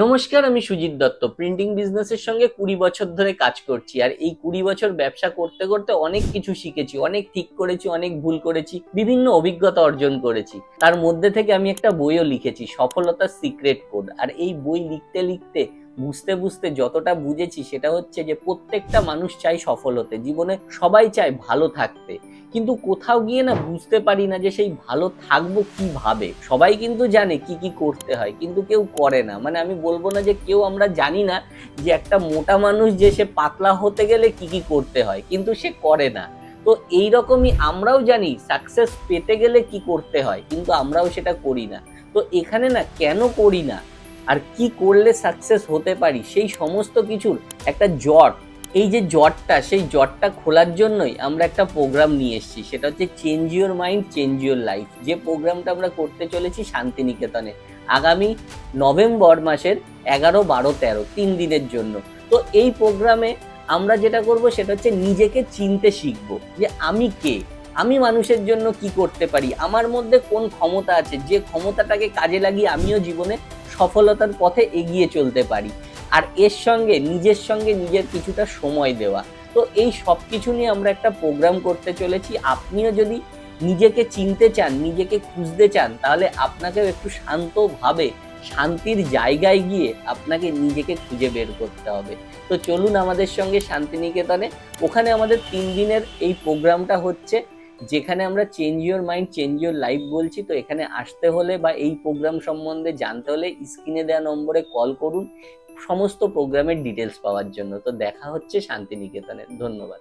নমস্কার, আমি সুজিত দত্ত। প্রিন্টিং বিজনেসের সঙ্গে কুড়ি বছর ধরে কাজ করছি আর এই কুড়ি বছর ব্যবসা করতে করতে অনেক কিছু শিখেছি, অনেক ঠিক করেছি, অনেক ভুল করেছি, বিভিন্ন অভিজ্ঞতা অর্জন করেছি। তার মধ্যে থেকে আমি একটা বইও লিখেছি, সফলতার সিক্রেট কোড আর এই বই লিখতে লিখতে বুঝতে বুঝতে যতটা বুঝেছি সেটা হচ্ছে যে প্রত্যেকটা মানুষ চায় সফল হতে, জীবনে সবাই চায় ভালো থাকতে। কিন্তু কোথাও গিয়ে না বুঝতে পারি না যে সেই ভালো থাকব কীভাবে? সবাই কিন্তু জানে কি কি করতে হয়, কিন্তু কেউ করে না। মানে আমি বলব না যে কেউ আমরা জানি না যে একটা মোটা মানুষ যে সে পাতলা হতে গেলে কি কি করতে হয়, কিন্তু সে করে না। তো এই রকমই আমরাও জানি সাকসেস পেতে গেলে কি করতে হয়, কিন্তু আমরাও সেটা করি না। তো এখানে না কেন করি না? আর কি করলে সাকসেস হতে পারি, সেই সমস্ত কিছুর একটা জট। এই যে জটটা, সেই জটটা খোলার জন্যই আমরা একটা প্রোগ্রাম নিয়ে এসেছি। সেটা হচ্ছে change your mind change your life যে প্রোগ্রামটা আমরা করতে চলেছি শান্তিনিকেতনে, আগামী নভেম্বর মাসের এগারো, বারো, তেরো, তিন দিনের জন্য। তো এই প্রোগ্রামে আমরা যেটা করব, সেটা হচ্ছে নিজেকে চিনতে শিখব যে আমি কে? আমি মানুষের জন্য কি করতে পারি? আমার মধ্যে কোন ক্ষমতা আছে? যে ক্ষমতাটাকে কাজে লাগিয়ে আমিও জীবনে সফলতার পথে এগিয়ে চলতে পারি। আর এর সঙ্গে, নিজের সঙ্গে নিজের কিছুটা সময় দেওয়া। তো এই সব কিছু নিয়ে আমরা একটা প্রোগ্রাম করতে চলেছি। আপনিও যদি নিজেকে চিনতে চান, নিজেকে খুঁজতে চান, তাহলে আপনাকেও একটু শান্তভাবে, শান্তির জায়গায় গিয়ে আপনাকে নিজেকে খুঁজে বের করতে হবে। তো চলুন আমাদের সঙ্গে শান্তিনিকেতনে। ওখানে আমাদের তিন দিনের এই প্রোগ্রামটা হচ্ছে। যেখানে আমরা change your mind change your life বলছি, তো এখানে আসতে হলে বা এই প্রোগ্রাম সম্বন্ধে জানতে হলে স্ক্রিনে দেওয়া নম্বরে কল করুন। সমস্ত প্রোগ্রামের ডিটেলস পাওয়ার জন্য। তো দেখা হচ্ছে শান্তিনিকেতনে। ধন্যবাদ।